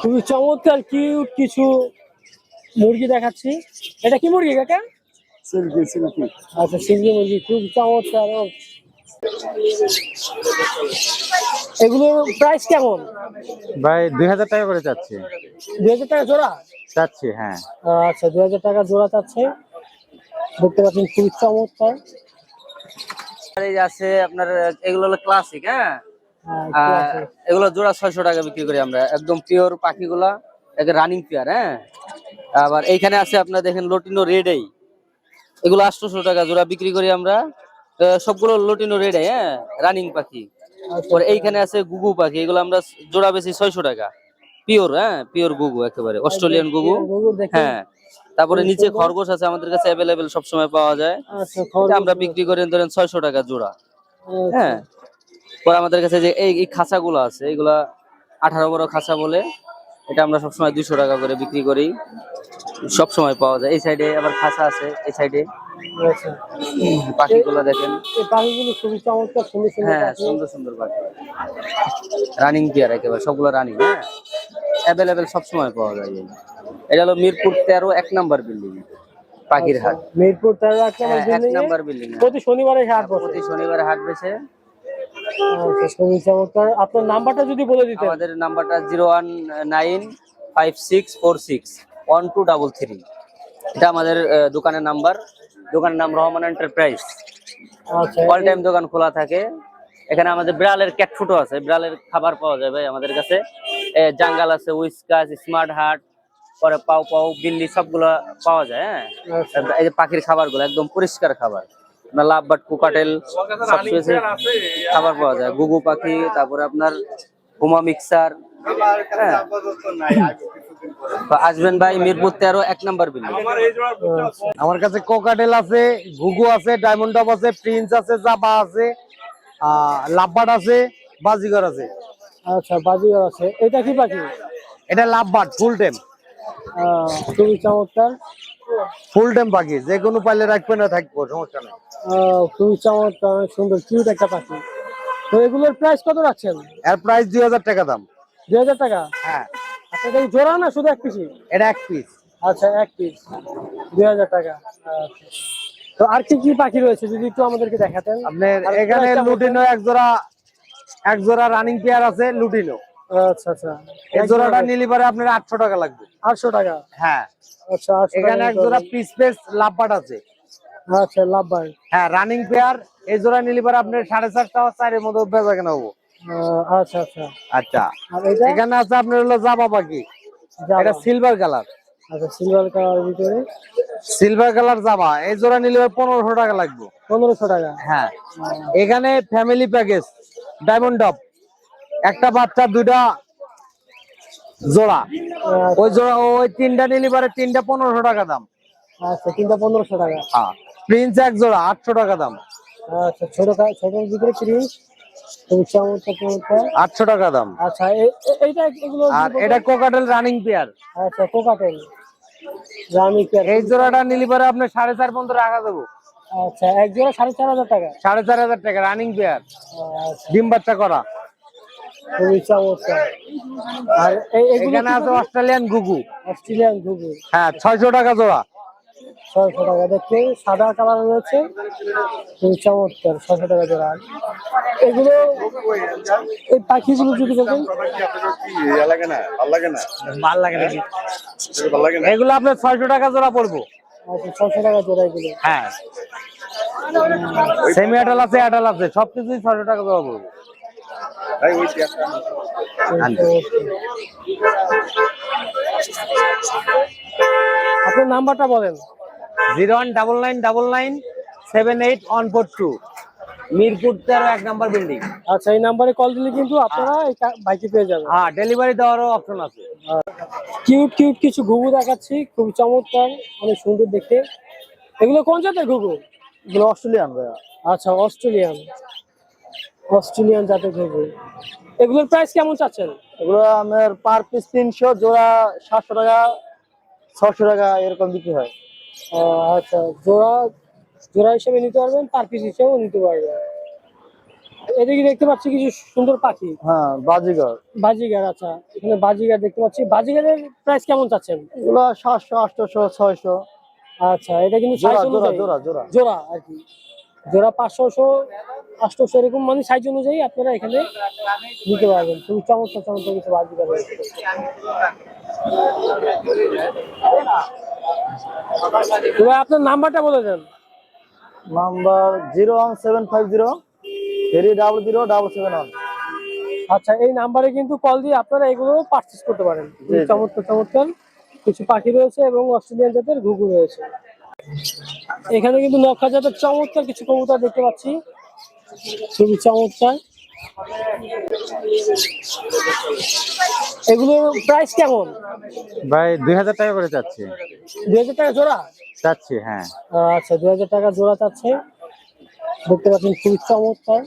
খুবই চমৎকার কিউট কিছু মুরগি দেখাচ্ছি। এটা কি মুরগি কাকা? Silkie silkie. আচ্ছা সিল্কি মুরগি খুব চমৎকার। ও। এগুলোর প্রাইস কেমন? ভাই দুই হাজার টাকা করে চাচ্ছি। দুই হাজার টাকা জোড়া? চাচ্ছি হ্যাঁ। আচ্ছা দুই হাজার টাকা জোড়া চাচ্ছে। দেখতে পাচ্ছেন খুবই চমৎকার। আর আছে আপনার এগুলো হলো ক্লাসিক হ্যাঁ। এগুলো জোড়া ছয়শো টাকা বিক্রি করি আমরা। একদম পিওর পাখিগুলা একে রানিং পেয়ার হ্যাঁ? আবার এইখানে আছে আপনার দেখেন লটিনো রেডেই এগুলো আটশোশো টাকা জোড়া বিক্রি করি আমরা। সবগুলো লটিনো রেডে হ্যাঁ? রানিং পাখি। পরে এইখানে আছে গুগু পাখি এগুলো আমরা জোড়া বেশি ছয়শো টাকা। পিওর হ্যাঁ? পিওর গুগু একেবারে অস্ট্রেলিয়ান গুগু। গুগু হ্যাঁ। তারপরে নিচে খরগোশ আছে আমাদের কাছে অ্যাভেলেবেল সবসময় পাওয়া যায়। আচ্ছা আমরা বিক্রি করি ধরেন ছয়শো টাকা জোড়া। হ্যাঁ? পরে আমাদের কাছে যে এই এই খাঁচাগুলো আছে এইগুলা আঠারো বড় খাঁচা বলে এটা আমরা সবসময় দুইশো টাকা করে বিক্রি করি। সব সময় পাওয়া যায়। এই সাইডে আবার খাঁচা আছে এই সাইডে। আচ্ছা পাখিগুলো দেখেন। পাখিগুলো খুবই চমৎকার সুন্দর সুন্দর হ্যাঁ। সুন্দর সুন্দর পাখি। রানিং পেয়ার একেবারে সবগুলো রানিং হ্যাঁ? অ্যাভেলেবেল সবসময় পাওয়া যায় এটা হলো মিরপুর তেরো এক নাম্বার বিল্ডিং। পাখির হাট। মিরপুর তেরো এক হ্যাঁ, নম্বর নাম্বার বিল্ডিং প্রতি শনিবারে হাট বসে প্রতি শনিবারে হাট বেছে আচ্ছা, খুবই চমৎকার আপনার নাম্বারটা যদি বলে দিতেন। আমাদের নাম্বারটা zero one nine five six four six one two double three. এটা আমাদের দোকানের নাম্বার। দোকানের নাম রহমান এন্টারপ্রাইজ। আচ্ছা অল টাইম দোকান খোলা থাকে। এখানে আমাদের বিড়ালের ক্যাট ফুটো আছে। বিড়ালের খাবার পাওয়া ভাই আমাদের কাছে। জাঙ্গাল আছে উইসকাস স্মার্ট হার্ট পরে পাও পাও বিল্লি সবগুলো পাওয়া যায় হ্যাঁ? আচ্ছা। এই যে পাখির খাবারগুলো একদম পরিষ্কার খাবার। আপনার লাভ বাট কুকাটেল সব খাবার পাওয়া যায়। গুগু পাখি তারপরে আপনার হুমা মিক্সার হ্যাঁ। তো আসবেন ভাই মিরপুর তেরো এক নাম্বার বিল্ডিং আমার কাছে কোকাটেল আছে ঘুঘু আছে ডায়মন্ড টপ আছে প্রিন্স আছে জাবা আছে আহ, লাভবার্ড আছে বাজিগর আছে। আচ্ছা বাজিগার আছে। এটা কি পাখি? এটা লাভবার্ড ফুল টাইম আহ, খুবই চমৎকার। ফুল টাইম পাখি যে কোনো পাইলে রাখবে না থাকব সমস্যা নেই। খুবই চমৎকার সুন্দর কিউট একটা পাখি। তো এগুলোর প্রাইস কত রাখছেন? এর প্রাইস দুই হাজার টাকা দাম। দুই হাজার টাকা? হ্যাঁ। আচ্ছা এটা জোড়া না শুধু এক পিসি এটা এক পিস আচ্ছা এক পিস দুই হাজার টাকা। তো আর কি কি পাখি রয়েছে যদি একটু আমাদেরকে দেখাতেন? আপনার এখানে? লুটিনো এক জোড়া এক জোড়া রানিং পেয়ার আছে লুটিনো। আচ্ছা আচ্ছা। এই জোড়াটা নিলে পরে আপনার আটশো টাকা লাগবে। আটশো টাকা? হ্যাঁ। আচ্ছা এখানে এক জোড়া পিস পেস আছে। আচ্ছা হ্যাঁ রানিং পেয়ার এই জোড়া নিলে পরে আপনার চারের মতো বেচা কেনা হব আচ্ছা আচ্ছা। আচ্ছা। এখানে আছে আপনার হলো জাবা পাখি। জাবা। এটা সিলভার কালার আচ্ছা সিলভার কালার ভিতরে? Silver colour Java. এই জোড়া নিলে পনেরোশো টাকা লাগবে। পনেরোশো টাকা। হ্যাঁ। এখানে ফ্যামিলি প্যাকেজ ডায়মন্ড টপ একটা বাচ্চা দুইটা জোড়া। ওই জোড়া ওই তিনটা নিলে পরে তিনটা পনেরোশো টাকা দাম। আচ্ছা তিনটা পনেরোশো টাকা। হ্যাঁ প্রিন্স এক জোড়া আটশো টাকা দাম। আচ্ছা ছোট ভিতরে প্রিন্স আটশো টাকা দাম। আচ্ছা এইটা এগুলো আর এটা কোকাটেল রানিং পেয়ার আচ্ছা কোকাটেল রানি পেয়ার এই জোড়াটা নিলে পরে সাড়ে চার পর্যন্ত রাখা দেবো। আচ্ছা এক জোড়া সাড়ে চার হাজার টাকা। সাড়ে চার হাজার টাকা রানিং পেয়ার আচ্ছা। ডিম বাচ্চা করা। খুবই চমৎকার আর এই এগুলো এখানে আছে অস্ট্রেলিয়ান গুগু অস্ট্রেলিয়ান ঘুঘু। হ্যাঁ ছয়শো টাকা জোড়া। ছয়শো টাকা দেখতে। সাদা কালার রয়েছে। খুবই চমৎকার ছয়শো টাকা জোড়া। এগুলো এই পাখিগুলো যদি দেখেন। ভালো লাগে নাকি এগুলো আপনার ছয়শো টাকা জোড়া পড়ব। আচ্ছা ছয়শো টাকা জোড়া এগুলো। হ্যাঁ। সেমি অ্যাডাল আছে অ্যাডাল আছে। সবকিছুই ছয়শো টাকা জোড়া পড়ব। আপনার নাম্বারটা বলেন। Zero one double nine double nine seven eight one four two. Mirpur তেরো এক নাম্বার বিল্ডিং আচ্ছা এই নাম্বারে কল দিলে কিন্তু আপনারা এই বাইকে পেয়ে যাবেন। হ্যাঁ ডেলিভারি দেওয়ারও অপশন আছে। কিউট কিউট কিছু ঘুঘু দেখাচ্ছি খুব চমৎকার অনেক সুন্দর দেখতে। এগুলো কোন জাতের ঘুঘু? এগুলো অস্ট্রেলিয়ান ভাইয়া। আচ্ছা অস্ট্রেলিয়ান। অস্ট্রেলিয়ান জাতের ঘুঘু। এগুলোর প্রাইস কেমন চাচ্ছেন? এগুলো আমার পার পিস তিনশো জোড়া সাতশো টাকা ছশো টাকা এরকম বিক্রি হয়। আচ্ছা জোড়া জোড়া হিসেবে নিতে পারবেন পার পিস হিসেবেও নিতে পারবেন। এদিকে দেখতে পাচ্ছি কিছু সুন্দর পাখি। হ্যাঁ বাজিগর। বাজিগার আচ্ছা এখানে বাজিগার দেখতে পাচ্ছি। বাজিগারের প্রাইস কেমন চাচ্ছেন? এগুলো সাতশো আটশোশো ছয়শো। আচ্ছা এটা কিন্তু জোড়া জোড়া। জোড়া জোড়া। আর কি। জোড়া পাঁচশোশো আটশোশো এরকম মানে সাইজ অনুযায়ী আপনারা এখানে নিতে পারবেন। খুবই চমৎকার চমৎকার কিছু বাজিগার রয়েছে এবার আপনার নাম্বারটা বলে দেন। Number zero one seven five zero three double zero double seven one. আচ্ছা এই নাম্বারে কিন্তু কল দিয়ে আপনারা এগুলো পারচেস করতে পারেন। চমৎকার চমৎকার কিছু পাখি রয়েছে এবং অস্ট্রেলিয়ান জাতের ঘুঘু রয়েছে। এখানে কিন্তু নক্ষা জাতের চমৎকার কিছু কবুতর দেখতে পাচ্ছি। খুবই চমৎকার। এগুলোর প্রাইস কেমন? ভাই দুই হাজার টাকা করে চাচ্ছি। দুই হাজার টাকা জোড়া? চাচ্ছি হ্যাঁ। আচ্ছা দুই হাজার টাকা জোড়া চাচ্ছে। দেখতে পাচ্ছেন খুবই চমৎকার।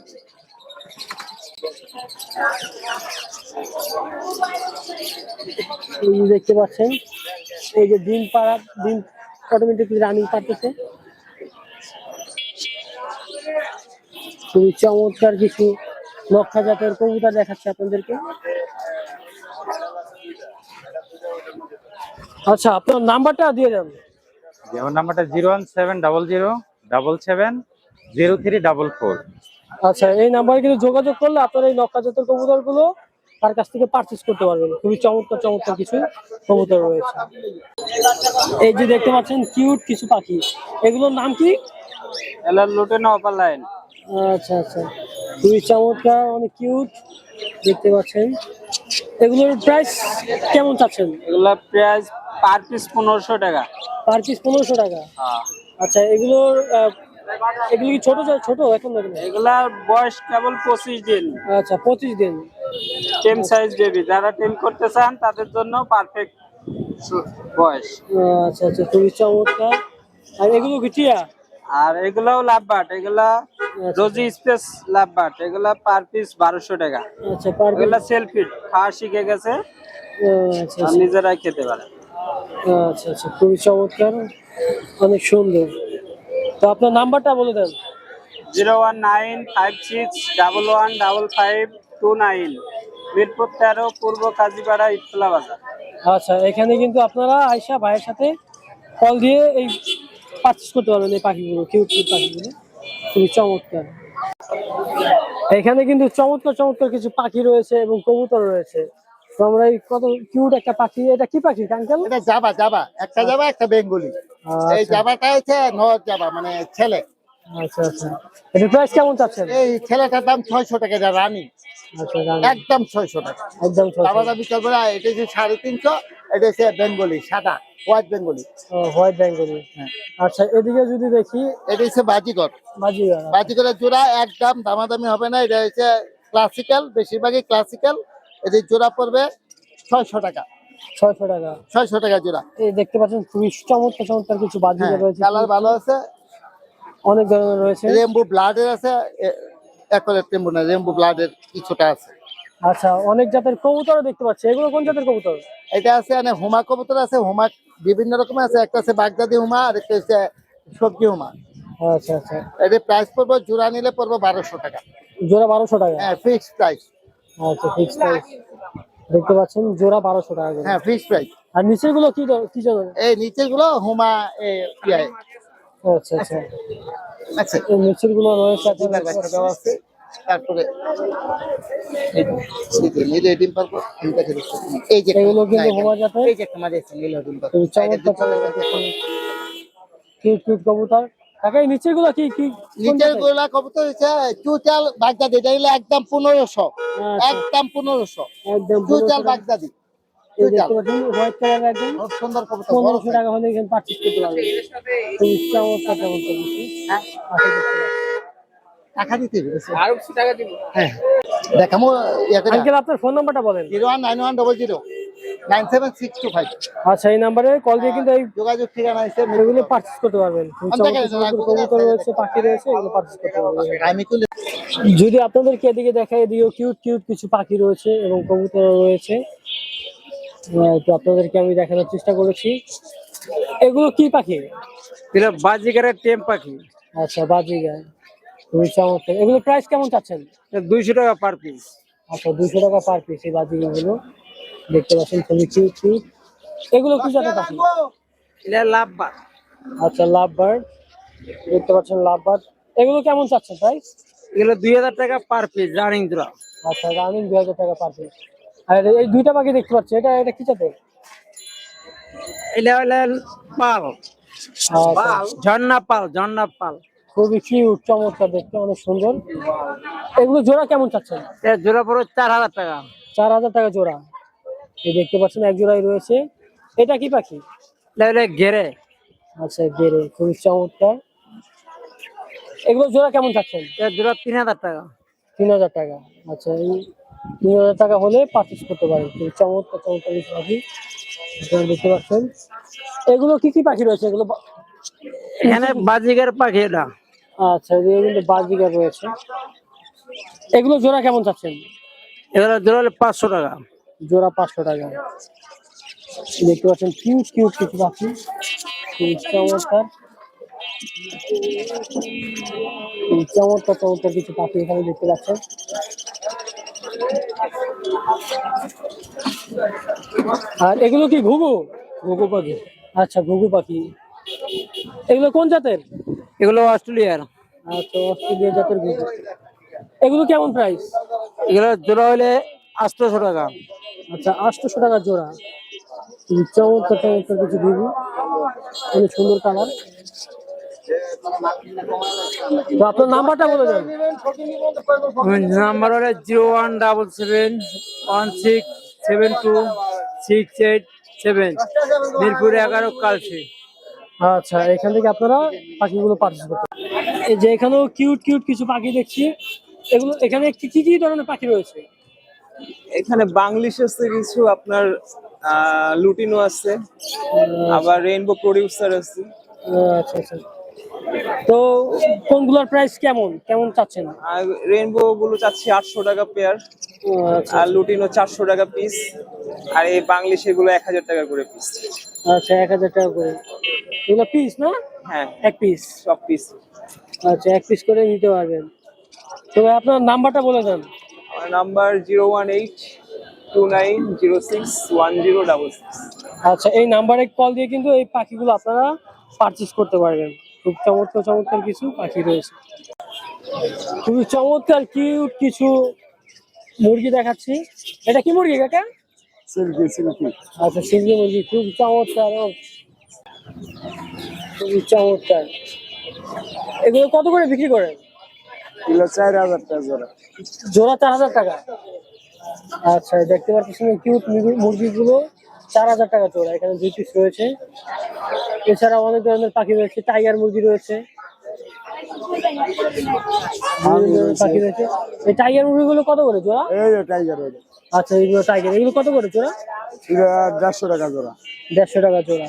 এই দেখতে পাচ্ছেন এই যে ডিম পাড়া ডিম অটোমেটিক রানিং পারতেছে খুবই চমৎকার কিছু লক্ষা জাতের কবুতর দেখাচ্ছে আপনাদেরকে। আচ্ছা আপনার নাম্বারটা দিয়ে দেন। যেমন নাম্বারটা zero one seven double zero double seven zero three double four. আচ্ছা এই নাম্বারে কিন্তু যোগাযোগ করলে আপনারা এই নক্কা জাতের কবুতরগুলো তার কাছ থেকে পারচেস করতে পারবেন। খুবই চমৎকার চমৎকার কিছু কবুতর রয়েছে। এই যে দেখতে পাচ্ছেন কিউট কিছু পাখি। এগুলোর নাম কি? এলার লোটে না অপার লাইন। আচ্ছা আচ্ছা। খুবই চমৎকার অনেক কিউট দেখতে পাচ্ছেন। এগুলোর প্রাইস কেমন চাচ্ছেন? এগুলা প্রাইস পার পিস পনেরোশো টাকা। পার পিস পনেরোশো টাকা? হ্যাঁ। আচ্ছা এগুলোর এগুলো কি ছোট ছোট এখন? এগুলার বয়স কেবল পঁচিশ দিন। আচ্ছা পঁচিশ দিন। টেম সাইজ বেবি যারা টেম করতে চান তাদের জন্য পারফেক্ট বয়স। আচ্ছা আচ্ছা খুবই চমৎকার আর এগুলো কি টিয়া আর এগুলাও লাভবাট এগুলা রোজি স্পেস লাভবাট এগুলা পার পিস বারোশো টাকা। আচ্ছা পার এগুলা সেলফিট খাওয়া শিখে গেছে আচ্ছা নিজেরাই খেতে পারে। আচ্ছা আচ্ছা খুবই চমৎকার অনেক সুন্দর। তো আপনার নাম্বারটা বলে দেন। Zero one nine five six double one double five two nine Mirpur তেরো পূর্ব কাজীপাড়া ইটতলা বাজার। আচ্ছা এখানে কিন্তু আপনারা আয়সা ভাইয়ের সাথে কল দিয়ে এই পারচেস করতে পারবেন এই পাখিগুলো কিউট কিউট পাখিগুলো? খুবই চমৎকার। এখানে কিন্তু চমৎকার চমৎকার কিছু পাখি রয়েছে এবং কবুতর রয়েছে। তো আমরা এই কত কিউট একটা পাখি এটা কি পাখি কাঙ্কাল? এটা জাবা জাবা। একটা জাবা একটা বেঙ্গলি। এই আচ্ছা জাবাটা হচ্ছে নর জাবা মানে ছেলে। আচ্ছা আচ্ছা। প্রাইস কেমন চাচ্ছেন? এই ছেলেটার দাম ছয়শো টাকা এটা রানি। আচ্ছা একদম ছয়শো টাকা। একদম এটা এটা বেঙ্গলি সাদা হোয়াইট বেঙ্গলি। ও, হোয়াইট বেঙ্গলি। হ্যাঁ। আচ্ছা এদিকে যদি দেখি এটা হচ্ছে জোড়া একদম দামাদামি হবে না এটা হচ্ছে ক্লাসিক্যাল বেশিরভাগই ক্লাসিক্যাল এদের জোড়া পড়বে ছয়শো টাকা। ছয়শো টাকা। ছয়শো টাকা জোড়া। এই দেখতে পাচ্ছেন খুবই চমৎকার চমৎকার কিছু হ্যাঁ বাজিগার রয়েছে। কালার ভালো আছে অনেক ধরনের রয়েছে। রেম্বু ব্লাডের আছে একলে রেম্বু না রেম্বু ব্লাডের কিছুটা আছে। আচ্ছা অনেক জাতের কবুতরও দেখতে পাচ্ছি। এগুলো কোন জাতের কবুতর? এটা আছে মানে হুমা কবুতর আছে হুমা বিভিন্ন রকমের আছে। একটা আছে বাগদাদি হুমা আর একটা হচ্ছে সবজি হুমা। আচ্ছা আচ্ছা। এদের প্রাইস পড়বে জোড়া নিলে পড়বে বারোশো টাকা। জোড়া বারোশো টাকা? হ্যাঁ ফিক্সড প্রাইস আচ্ছা ফিক্স প্রাইস দেখতে পাচ্ছেন জোড়া বারোশো টাকা হ্যাঁ ফিক্সড প্রাইস আর নিচেরগুলো কি কি জানেন এই নিচেরগুলো হুমা এ, ইয়ে, আচ্ছা। আচ্ছা এই নিচেরগুলো রয়েছে আপনার ডিমের দেওয়া আছে। তারপরে এই যে, এই যে নীল ডিম পারব ডিমটা খেতে পারব। এই যে এগুলো কিন্তু হুমা জাতের এই যে একটা মাঝে আছে নীল ডিম পারব। খুবই চমৎকার চমৎকার কিউট কিউট কবুতর। কাকা এই নিচেরগুলো কি কি কোন নিচের জাতের? গোলা কবুতর হচ্ছে চুচাল বাগদাদি এটা একদম পনেরোশো। আচ্ছা, একদম পনেরোশো। একদম চুচাল 1500 বাগদাদি। পনেরোশো টাকা হলে এখানে পারচেস করতে চমৎকার চমৎকার হ্যাঁ। টাকা দিতে টাকা দিব? হ্যাঁ। দেখামো আঙ্কেল আপনার ফোন নাম্বারটা বলেন। Zero one nine one double zero. Nine seven six two five. আচ্ছা এই নাম্বারে কল দিয়ে কিন্তু এই যোগাযোগ ঠিকানা আছে এগুলো পারচেস করতে পারবেন। কবুতর রয়েছে পাখি রয়েছে এগুলো পারচেস করতে পারবেন। আমি যদি আপনাদেরকে এদিকে দেখায় এদিকেও কিউট কিউট কিছু পাখি রয়েছে এবং কবুতর রয়েছে তো আপনাদেরকে আমি দেখানোর চেষ্টা করেছি। এগুলো কি পাখি? এটা বাজিকারের টেম পাখি। আচ্ছা বাজিগার। খুবই চমৎকার। এগুলো প্রাইস কেমন চাচ্ছেন? দুইশো টাকা পার পিস আচ্ছা দুশো টাকা পার পিস এই বাজিগুলো দেখতে পাচ্ছেন খুবই কিউট কিউট এগুলো কি জাতের পাখি? এটা লাভ আচ্ছা লাভ বার্ড দেখতে পাচ্ছেন লাভ বার্ড এগুলো কেমন চাচ্ছেন প্রাইস এগুলো দুই হাজার টাকা পার পিস রানিং জোড়া আচ্ছা রানিং দুই হাজার টাকা পার পিস আর এই দুইটা পাখি দেখতে পাচ্ছি। এটা এটা কি জাতের? এটা হলে পাল। আচ্ছা, ঝর্ণা পাল ঝর্ণা পাল। খুবই কিউট চমৎকার দেখতে অনেক সুন্দর। এগুলো জোড়া কেমন চাচ্ছেন? এর জোড়া পড়ো চার হাজার টাকা। চার হাজার টাকা জোড়া। এই দেখতে পাচ্ছেন এক জোড়াই রয়েছে। এটা কি পাখি? ঘেরে আচ্ছা বেড়ে খুবই চমৎকার। এগুলো জোড়া কেমন চাচ্ছেন? এর জোড়া তিন হাজার টাকা। তিন হাজার টাকা। আচ্ছা এই তিন হাজার টাকা হলে পারচেস করতে পারেন। খুবই চমৎকার চমৎকার কিছু পাখি আপনারা দেখতে পাচ্ছেন। এগুলো কি কি পাখি রয়েছে? এগুলো এখানে বাজিগার পাখি এটা। আচ্ছা এগুলো কিন্তু বাজিকার রয়েছে। এগুলো জোড়া কেমন চাচ্ছেন? এগুলো জোড়া হলে পাঁচশো টাকা। জোড়া পাঁচশো টাকা। দেখতে পাচ্ছেন কিউট কিউট কিছু পাখি। চমৎকার। চমৎকার চমৎকার কিছু পাখি এখানে দেখতে পাচ্ছেন। আর এগুলো কি ঘুঘু? ঘুঘু পাখি। আচ্ছা ঘুঘু পাখি। এগুলো কোন জাতের? এগুলো অস্ট্রেলিয়ার। আচ্ছা অস্ট্রেলিয়া জাতের ঘুঘু। এগুলো কেমন প্রাইস এগুলো জোড়া হলে আটশোশো টাকা। আচ্ছা আটশোশো টাকা জোড়া। চমৎকার চমৎকার কিছু ঘুঘু। অনেক সুন্দর কালার তো আপনার নাম্বারটা বলে দেন। নাম্বার হলে zero one double seven one six seven two six eight seven. Mirpur এগারো কালসি আচ্ছা এখান থেকে আপনারা পাখিগুলো পারচেস করতে এই যে এখানেও কিউট কিউট কিছু পাখি দেখছি। এগুলো এখানে কি কি কি ধরনের পাখি রয়েছে? এখানে বাংলিশ আছে কিছু আপনার আহ, লুটিনো আছে আবার রেইনবো প্রডিউসার আছে। আচ্ছা আচ্ছা। তো কোনগুলোর প্রাইস কেমন? কেমন চাচ্ছেন? রেইনবো গুলো চাচ্ছি আটশো টাকা পেয়ার আচ্ছা আর লুটিনো চারশো টাকা পিস আর এই বাংলিশ এগুলো এক হাজার টাকা করে পিস আচ্ছা এক হাজার টাকা করে। এগুলো পিস না? হ্যাঁ। এক পিস সব পিস আচ্ছা এক পিস করে নিতে পারবেন। তো আপনার নাম্বারটা বলে দেন। আমার number zero one eight two nine zero six one zero double six. আচ্ছা এই নাম্বারে কল দিয়ে কিন্তু এই পাখিগুলো আপনারা পারচেস করতে পারবেন। খুব চমৎকার চমৎকার কিছু পাখি রয়েছে। খুবই চমৎকার কিউট কিছু মুরগি দেখাচ্ছি। এটা কি মুরগি কাকা? Silkie silkie. আচ্ছা সিলকি মুরগি খুব চমৎকার খুবই চমৎকার। এগুলো কত করে বিক্রি করেন? কিলো চার হাজার টাকা জোড়া। জোড়া চার হাজার টাকা। আচ্ছা দেখতে পাচ্ছেন কিউট মুরগিগুলো। চার হাজার টাকা জোড়া এখানে দুই পিস রয়েছে। এছাড়া অনেক ধরনের পাখি রয়েছে টাইগার মুরগি রয়েছে। পাখি রয়েছে। এই টাইগার মুরগিগুলো কত করে জোড়া? এই টাইগার আচ্ছা এইগুলো টাইগার এগুলো কত করে জোড়া? দেড়শো টাকা জোড়া। দেড়শো টাকা জোড়া।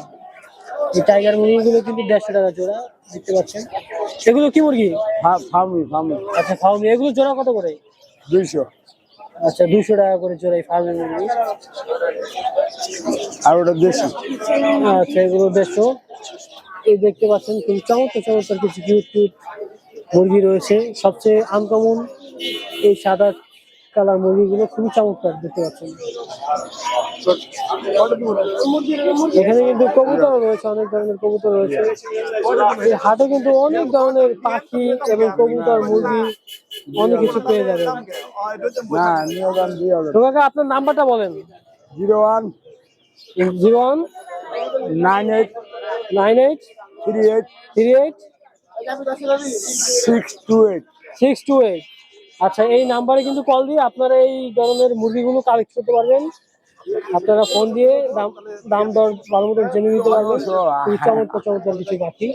এই টাইগার মুরগিগুলো কিন্তু দেড়শো টাকা জোড়া দেখতে পাচ্ছেন। এগুলো কি মুরগি? Fermi Fermi. আচ্ছা ফার্মি এগুলো জোড়া কত করে? দুইশো। আচ্ছা দুশো টাকা করে জোড়া এই ফার্মি মুরগি। আর ওটা দেশি? আচ্ছা এগুলো দেড়শো এই দেখতে পাচ্ছেন খুব চমৎকার চমৎকার কিছু কিউট কিউট মুরগি রয়েছে। সবচেয়ে আনকমন এই সাদা কালার মুরগিগুলো খুবই চমৎকার দেখতে পাচ্ছেন। এখানে কিন্তু কবুতর রয়েছে অনেক ধরনের কবুতর রয়েছে। হাটে কিন্তু অনেক ধরনের পাখি এবং কবুতর মুরগি অনেক কিছু পেয়ে যাবেন। আপনার নাম্বারটা বলেন। Zero one zero one nine eight nine eight three eight three eight six two eight. Six two eight. আচ্ছা এই নাম্বারে কিন্তু কল দিয়ে আপনারা এই ধরনের মুরগিগুলো কালেক্ট করতে পারবেন। আপনারা ফোন দিয়ে দাম দাম দর ভালো মতো জেনে নিতে পারবেন। খুবই চমৎকার চমৎকার কিছু পাখি।